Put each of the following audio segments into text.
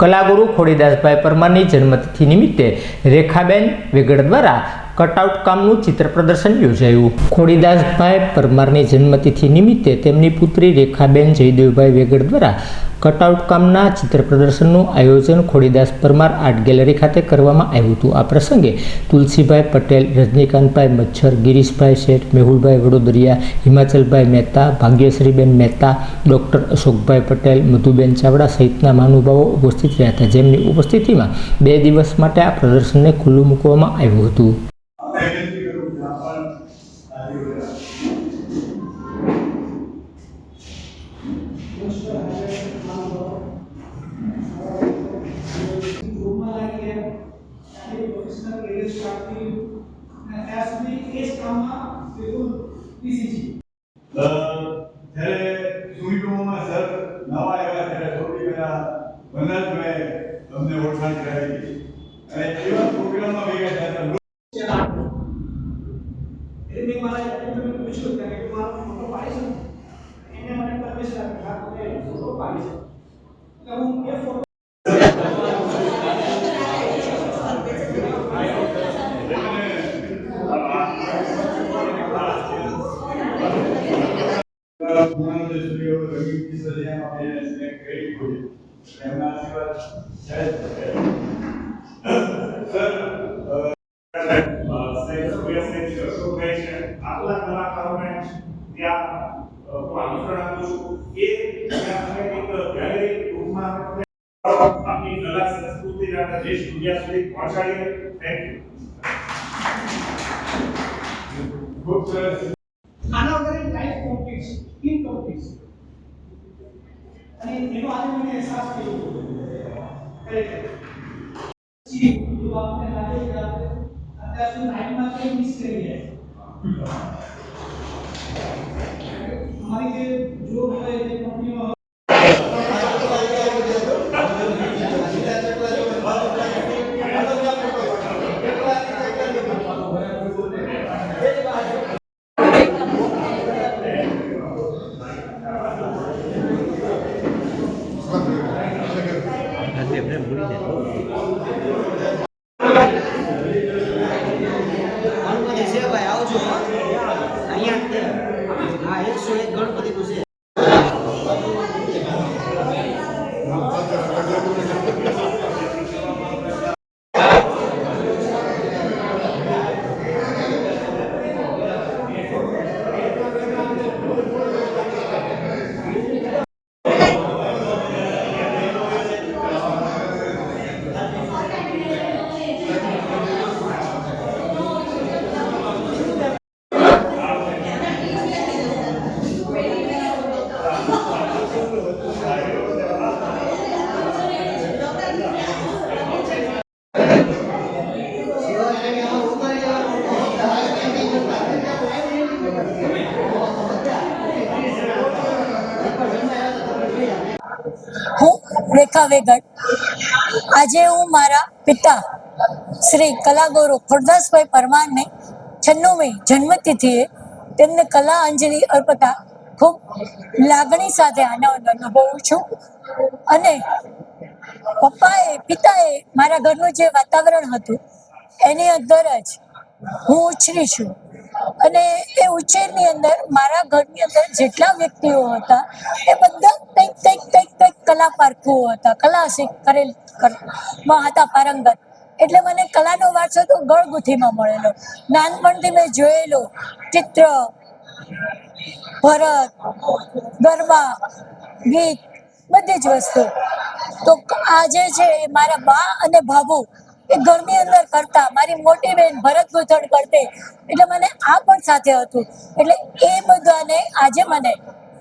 કલાગુરુ ખોડીદાસભાઈ પરમારની જન્મતિથિ નિમિત્તે રેખાબેન વેગડ દ્વારા કટઆઉટ કામનું ચિત્ર પ્રદર્શન યોજાયું. ખોડીદાસભાઈ પરમારની જન્મતિથિ નિમિત્તે તેમની પુત્રી રેખાબેન જયદેવભાઈ વેગડ દ્વારા કટઆઉટ કામના ચિત્ર પ્રદર્શનનું આયોજન ખોડીદાસ પરમાર આર્ટ ગેલેરી ખાતે કરવામાં આવ્યું હતું. આ પ્રસંગે તુલસીભાઈ પટેલ, રજનીકાંતભાઈ મચ્છર, ગિરીશભાઈ શેઠ, મેહુલભાઈ વડોદરિયા, હિમાચલભાઈ મહેતા, ભાગ્યશ્રીબેન મહેતા, ડૉક્ટર અશોકભાઈ પટેલ, મધુબેન ચાવડા સહિતના મહાનુભાવો ઉપસ્થિત રહ્યા હતા. જેમની ઉપસ્થિતિમાં બે દિવસ માટે આ પ્રદર્શનને ખુલ્લું મૂકવામાં આવ્યું હતું. ત્યાંથી પ્રોફેશનલ કેરિયર સ્ટાર્ટ કર્યું અને ત્યાં સુધી એ જ કામમાં બિલકુલ બિઝી છે અ, જ્યારે સુમિટોમાં સર નવા આવ્યા ત્યારે સૌથી પહેલા વનરાજભાઈ અમને ઓળખાણ કરાવી હતી અને એવા પ્રોગ્રામમાં ભેગા થયા હતા એટલે મેં મારા એડમિટને પૂછ્યું કે મેં મારો ફોટો પાડી છે એને મને પરમિશન આપી હા તમે ફોટો પાડી છે એટલે રવિ કિશોર જેમ આપણે સિલેક્ટ કરી દીધું છે એમના આશીર્વાદ સાહેબ સર સાહેબ સૂર્યસેન અશોકભાઈ છે આટલા કલાકારોને ત્યાં અ, હું આમંત્રણ આપું છું એ ત્યાં અમે એક ગેલેરી રૂમમાં આપણી કલા સંસ્કૃતિ અને દેશ દુનિયા સુધી પહોંચાડીએ થેન્ક યુ ખૂબ સરસ છે અને એનો આજે મને અહેસાસ થયો ખરેખર જી જો આપને લાગે કે આપણે અત્યાર સુધી લાઈફમાં કંઈ મિસ કરી ગયા છે. અમારી જે જોબ હોય જે કંપનીમાં ગણપતિ છે ભાઈ આવજો હો. અહીંયા. હા એકસો એક ગણપતિનું છે હું રેખા વેગડ. આજે હું મારા પિતા શ્રી કલાગુરુ ખુરદાસભાઈ પરમારને છન્નુમી જન્મતિથિએ તેમને કલા અંજલિ અર્પતા ખૂબ લાગણી સાથે આનંદ અનુભવું છું. અને પપ્પાએ, પિતાએ મારા ઘરનું જે વાતાવરણ હતું, એની અંદર જ હું ઉછરી છું. અને ઉછેરની અંદર, મારા ઘરની અંદર જેટલા વ્યક્તિઓ હતા, એ બધા કંઈક કંઈક કંઈક કંઈક કલા પારખુઓ હતા કલા શીખ કરેલમાં હતા પારંગત. એટલે મને કલાનો વારસો તો ગળગુથીમાં મળેલો. નાનપણથી મેં જોયેલો ચિત્ર, ભરત, ગરબા, ગીત, બધી જ વસ્તુ. તો આજે છે મારા બા અને ભાભુ એ ઘરની અંદર કરતા. મારી મોટી બેન ભરત ગૂંથણ કરતે. એટલે મને આ પણ સાથે હતું. એટલે એ બધાને આજે મને,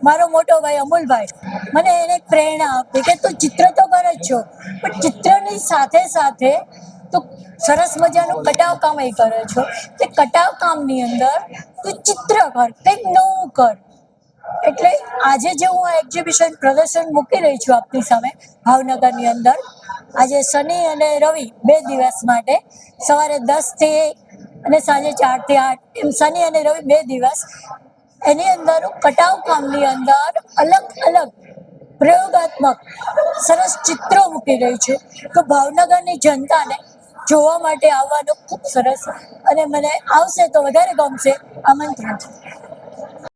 મારો મોટો ભાઈ અમુલભાઈ, મને એને પ્રેરણા આપી કે તું ચિત્ર તો કરે જ છો, પણ ચિત્રની સાથે સાથે તું સરસ મજાનું કટાવ કામ એ કરે છો. તે કટાવ કામની અંદર તું ચિત્ર કર, કંઈક નવું કર. એટલે આજે જે હું આ એક્ઝિબિશન પ્રદર્શન મૂકી રહી છું આપની સામે, ભાવનગરની અંદર આજે શનિ અને રવિ બે દિવસ માટે સવારે દસથી અને સાંજે ચારથી આઠ. એમ શનિ અને રવિ બે દિવસ. એની અંદર કટાવ કામની અંદર અલગ અલગ પ્રયોગાત્મક સરસ ચિત્રો મૂકી રહી છે. તો ભાવનગરની જનતાને જોવા માટે આવવાનું ખૂબ સરસ. અને મને આવશે તો વધારે ગમશે. આમંત્રણ છે.